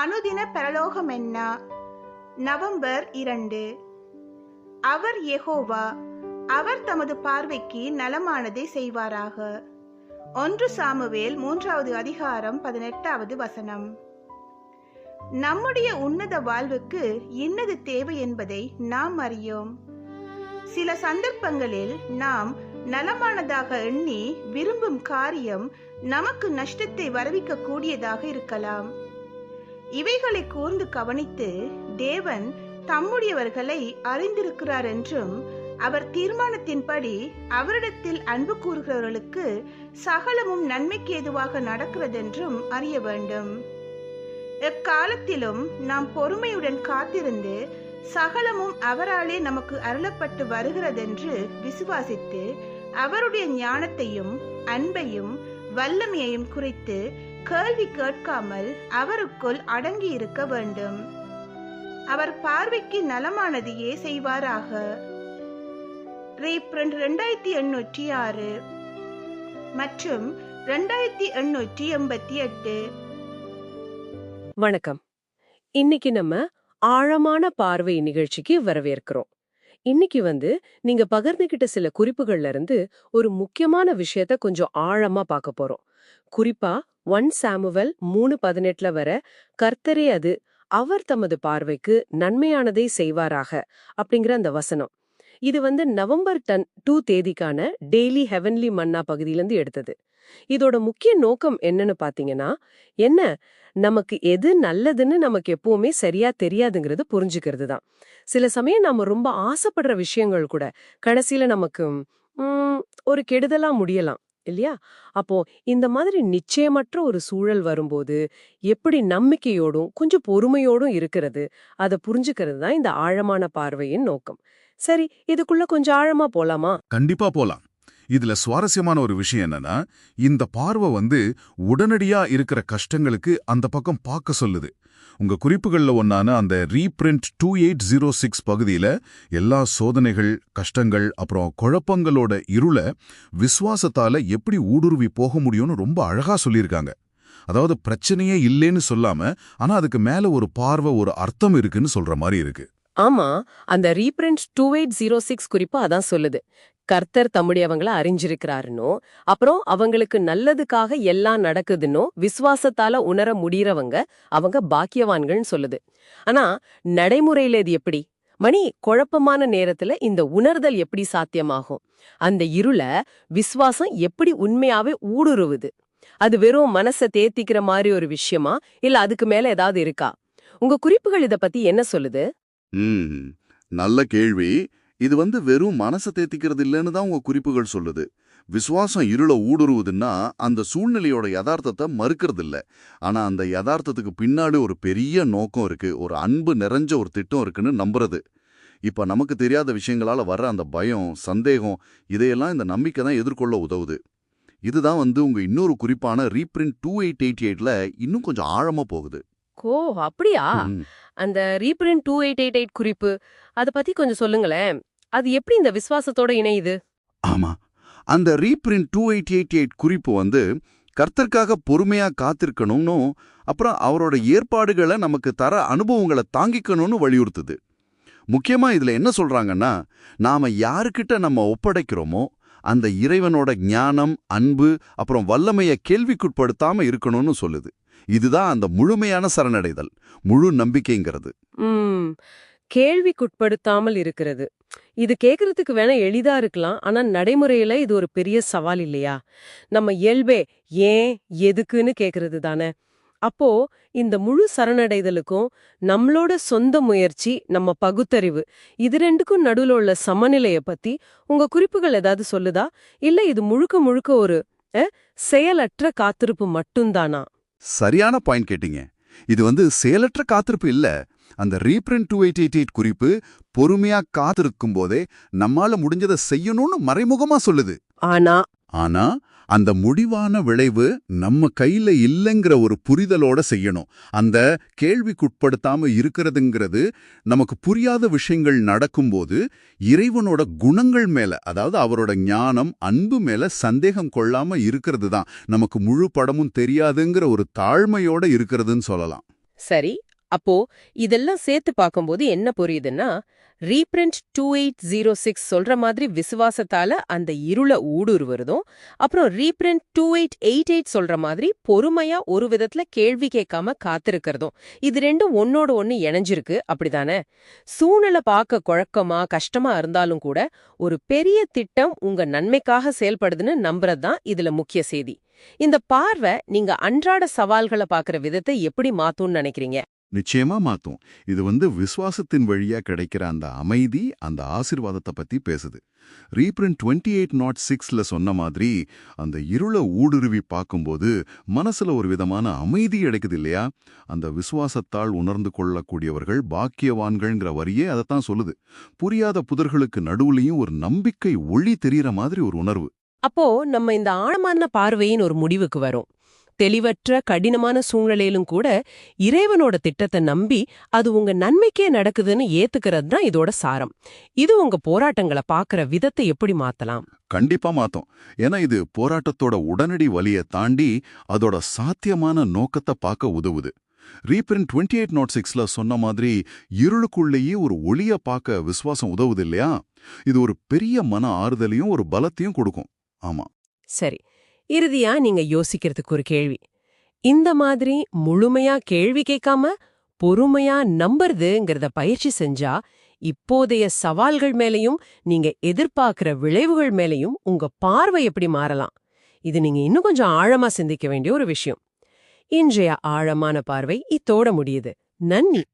அனுதின பிரலோகமென்னா நவம்பர் இரண்டு. அவர் எகோவா அவர் தமது பார்வைக்கு நலமானதை செய்வாராக. ஒன்று சாமுவேல் மூன்றாவது அதிகாரம் பதினெட்டாவது வசனம். நம்முடைய உன்னத வாழ்வுக்கு இன்னது தேவை என்பதை நாம் அறியோம். சில சந்தர்ப்பங்களில் நாம் நலமானதாக எண்ணி விரும்பும் காரியம் நமக்கு நஷ்டத்தை வரவிக்க கூடியதாக இருக்கலாம். இவைகளை கூர்ந்து கவனித்து தேவன் தம்முடையவர்களை அறிந்திருக்கிறார் என்றும் அவர் தீர்மானத்தின்படி அவரிடத்தில் அன்பு கூறுகிறவர்களுக்கு சகலமும் நன்மைக்கு ஏதுவாக நடக்கிறதென்றும் அறிய வேண்டும். எக்காலத்திலும் நாம் பொறுமையுடன் காத்திருந்து சகலமும் அவராலே நமக்கு அருளப்பட்டு வருகிறதென்று விசுவாசித்து அவருடைய ஞானத்தையும் அன்பையும் வல்லமையையும் குறித்து கேள்வி கேட்காமல் அவருக்குள் அடங்கி இருக்க வேண்டும். அவர் பார்வைக்கு நலமானதையே செய்வாராக. ரீப்ரண்ட் ரெண்டாயிரத்தி எண்ணூற்றி ஆறு மற்றும் ரெண்டாயிரத்தி எண்ணூற்றி எண்பத்தி எட்டு. வணக்கம். இன்னைக்கு நம்ம ஆழமான பார்வை நிகழ்ச்சிக்கு வரவேற்கிறோம். இன்னைக்கு வந்து நீங்க பகிர்ந்துகிட்ட சில குறிப்புகள்ல இருந்து ஒரு முக்கியமான விஷயத்த கொஞ்சம் ஆழமா பார்க்க போறோம். குறிப்பா ஒன் சாமுவல் மூணு பதினெட்டுல வர கர்த்தரே அது அவர் தமது பார்வைக்கு நன்மையானதை செய்வாராக அப்படிங்கிற அந்த வசனம். இது வந்து நவம்பர் டன் டூ தேதிக்கான டெய்லி ஹெவன்லி மன்னா பகுதியிலேருந்து எடுத்தது. இதோட முக்கிய நோக்கம் என்னன்னு பாத்தீங்கன்னா என்ன? நமக்கு எது நல்லதுன்னு நமக்கு எப்பவுமே சரியா தெரியாதுங்கிறது புரிஞ்சுக்கிறது தான். சில சமயம் நம்ம ரொம்ப ஆசைப்படுற விஷயங்கள் கூட கடைசியில நமக்கு ஒரு கெடுதலா முடியலாம். இல்லையா? அப்போ இந்த மாதிரி நிச்சயமற்ற ஒரு சூழல் வரும்போது எப்படி நம்பிக்கையோடும் கொஞ்சம் பொறுமையோடும் இருக்கிறது அதை புரிஞ்சுக்கிறது தான் இந்த ஆழமான பார்வையின் நோக்கம். சரி இதுக்குள்ள கொஞ்சம் ஆழமா போலாமா? கண்டிப்பா போலாம். இதுல சுவாரஸ்யமான ஒரு விஷயம் என்னன்னா இந்த பார்வை வந்து உடனடியா இருக்கிற கஷ்டங்களுக்கு அந்த பக்கம் பார்க்க சொல்லுது. உங்க குறிப்புகள்ல ஒன்னான அந்த reprint two eight zero six பகுதியில எல்லா சோதனைகள் கஷ்டங்கள் அப்புறம் குழப்பங்களோட இருள விசுவாசத்தால எப்படி ஊடுருவி போக முடியும்னு ரொம்ப அழகா சொல்லியிருக்காங்க. அதாவது பிரச்சனையே இல்லைன்னு சொல்லாம ஆனா அதுக்கு மேல ஒரு பார்வை ஒரு அர்த்தம் இருக்குன்னு சொல்ற மாதிரி இருக்கு. ஆமா அந்த reprint two eight zero six குறிப்பு அதான் சொல்லுது. கர்த்தர் தம்முடையவங்கள அறிஞ்சிருக்கிறாருனோ அப்புறம் அவங்களுக்கு நல்லதுக்காக எல்லாம் நடக்குதுன்னோ விசுவாசத்தால உணர முடியறவங்க அவங்க பாக்கியவான்கள்னு சொல்லுது. ஆனா நடைமுறையில இது எப்படி? மணி குழப்பமான நேரத்துல இந்த உணர்தல் எப்படி சாத்தியமாகும்? அந்த இருள விசுவாசம் எப்படி உண்மையாவே ஊடுருவுது? அது வெறும் மனசை தேத்திக்கிற மாதிரி ஒரு விஷயமா? இல்ல அதுக்கு மேல ஏதாவது இருக்கா? உங்க குறிப்புகள் இத பத்தி என்ன சொல்லுது? ம். நல்ல கேள்வி. இது வந்து வெறும் மனசை தேத்திக்கிறது இல்லைன்னு தான் உங்க குறிப்புகள் சொல்லுது. விசுவாசம் இருள ஊடுருவுதுன்னா அந்த சூழ்நிலையோட யதார்த்தத்தை மறுக்கிறது இல்லை. ஆனா அந்த யதார்த்தத்துக்கு பின்னாடி ஒரு பெரிய நோக்கம் இருக்கு. ஒரு அன்பு நிறைஞ்ச ஒரு திட்டம் இருக்குன்னு நம்புறது. இப்ப நமக்கு தெரியாத விஷயங்களால வர்ற அந்த பயம் சந்தேகம் இதையெல்லாம் இந்த நம்பிக்கை தான் எதிர்கொள்ள உதவுது. இதுதான் வந்து உங்க இன்னொரு குறிப்பான ரீப்ரிண்ட் டூ எயிட் எயிட்டி எயிட்ல இன்னும் கொஞ்சம் ஆழமா போகுது. ஓ அப்படியா. அந்த reprint two eight eight eight குறிப்பு அத பத்தி கொஞ்சம் சொல்லுங்களேன். அது எப்படி இந்த விசுவாசத்தோட இணையுது? ஆமா. அந்த reprint two eight eight eight குறிப்பு வந்து கர்த்தருக்காக பொறுமையா காத்திருக்கணும்னு அப்புறம் அவரோட ஏற்பாடுகளை நமக்கு தர அனுபவங்களை தாங்கிக்கணும்னு வலியுறுத்துது. முக்கியமா இதுல என்ன சொல்றாங்கன்னா நாம யாருக்கிட்ட நம்ம ஒப்படைக்கிறோமோ அந்த இறைவனோட ஞானம் அன்பு அப்புறம் வல்லமைய கேள்விக்குட்படுத்தாம இருக்கணும்னு சொல்லுது. இதுதான் அந்த முழுமையான சரணடைதல் முழு நம்பிக்கைங்கிறது. கேள்விக்குட்படுத்தாமல் இருக்கிறது. இது கேக்குறதுக்கு வேணா எளிதா இருக்கலாம் ஆனா நடைமுறையில இது ஒரு பெரிய சவால் இல்லையா? நம்ம இயல்பே ஏன் எதுக்குன்னு கேக்குறது தானே. அப்போ இந்த முழு சரணடைதலுக்கும் நம்மளோட சொந்த முயற்சி நம்ம பகுத்தறிவு இது ரெண்டுக்கும் நடுவுல உள்ள சமநிலைய பத்தி உங்க குறிப்புகள் ஏதாவது சொல்லுதா? இல்ல இது முழுக்க முழுக்க ஒரு செயலற்ற காத்திருப்பு மட்டும்தானா? சரியான பாயிண்ட் கேட்டீங்க. இது வந்து செயலற்ற காத்திருப்பு இல்ல. அந்த reprint two eight eight eight குறிப்பு பொறுமையா காத்திருக்கும் போதே நம்மால முடிஞ்சதை செய்யணும்னு மறைமுகமா சொல்லுது. ஆனா ஆனா அந்த முடிவான விளைவு நம்ம கையில இல்லைங்கிற ஒரு புரிதலோட செய்யணும். அந்த கேள்விக்குட்படுத்தாம இருக்கிறதுங்கிறது நமக்கு புரியாத விஷயங்கள் நடக்கும்போது இறைவனோட குணங்கள் மேல அதாவது அவரோட ஞானம் அன்பு மேல சந்தேகம் கொள்ளாம இருக்கிறது தான். நமக்கு முழு படமும் தெரியாதுங்கிற ஒரு தாழ்மையோட இருக்கிறதுன்னு சொல்லலாம். சரி. அப்போ இதெல்லாம் சேர்த்து பார்க்கும்போது என்ன புரியுதுன்னா reprint two eight zero six சொல்ற மாதிரி விசுவாசத்தால அந்த இருள ஊடுருவறதும் அப்புறம் reprint two eight eight eight சொல்ற மாதிரி பொறுமையா ஒரு விதத்துல கேள்வி கேட்காம காத்திருக்கிறதும். இது ரெண்டும் ஒன்னோட ஒன்னு இணைஞ்சிருக்கு. அப்படிதானே? சூழ்நிலை பார்க்க குழக்கமா கஷ்டமா இருந்தாலும் கூட ஒரு பெரிய திட்டம் உங்க நன்மைக்காக செயல்படுதுன்னு நம்புறது தான் இதுல முக்கிய செய்தி. இந்த பார்வை நீங்க அன்றாட சவால்களை பாக்குற விதத்தை எப்படி மாத்தும்னு நினைக்கிறீங்க? நிச்சயமா மாத்தும். இது வந்து விசுவாசத்தின் வழியா கிடைக்கிற அந்த அமைதி அந்த ஆசிர்வாதத்தை பத்தி பேசுது. ரீப்ரிண்ட் டுவெண்ட்டி எயிட் நாட் சிக்ஸ்ல சொன்ன மாதிரி அந்த இருள ஊடுருவி பார்க்கும்போது மனசுல ஒரு விதமான அமைதி கிடைக்குது இல்லையா? அந்த விசுவாசத்தால் உணர்ந்து கொள்ளக்கூடியவர்கள் பாக்கியவான்கள்ங்கிற வரியே அதைத்தான் சொல்லுது. புரியாத புதர்களுக்கு நடுவுலையும் ஒரு நம்பிக்கை ஒளி தெரியற மாதிரி ஒரு உணர்வு. அப்போ நம்ம இந்த ஆழமான பார்வையின் ஒரு முடிவுக்கு வரும். தெளிவற்ற கடினமான சூழ்நிலையிலும் கூட இறைவனோட திட்டத்தை நம்பி அது உங்க நன்மைக்கே நடக்குதுன்னு ஏத்துக்கிறது தான் இதோட சாரம். இது உங்க போராட்டங்களை பார்க்கற விதத்தை எப்படி மாத்தலாம்? கண்டிப்பா மாத்தோம். ஏன்னா இது போராட்டத்தோட உடனடி வலியை தாண்டி அதோட சாத்தியமான நோக்கத்தை பார்க்க உதவுது. ரீப்ரிண்ட் டுவெண்ட்டி எயிட் நாட் சிக்ஸ்ல சொன்ன மாதிரி இருளுக்குள்ளேயே ஒரு ஒளிய பார்க்க விசுவாசம் உதவுது இல்லையா? இது ஒரு பெரிய மன ஆறுதலையும் ஒரு பலத்தையும் கொடுக்கும். ஆமா. சரி. இறுதியா நீங்க யோசிக்கிறதுக்கு ஒரு கேள்வி. இந்த மாதிரி முழுமையா கேள்வி கேட்காம பொறுமையா நம்புறதுங்கிறத பயிற்சி செஞ்சா இப்போதைய சவால்கள் மேலயும் நீங்க எதிர்பார்க்கிற விளைவுகள் மேலயும் உங்க பார்வை எப்படி மாறலாம்? இது நீங்க இன்னும் கொஞ்சம் ஆழமா சிந்திக்க வேண்டிய ஒரு விஷயம். இன்றைய ஆழமான பார்வை இத்தோட முடியுது. நன்றி.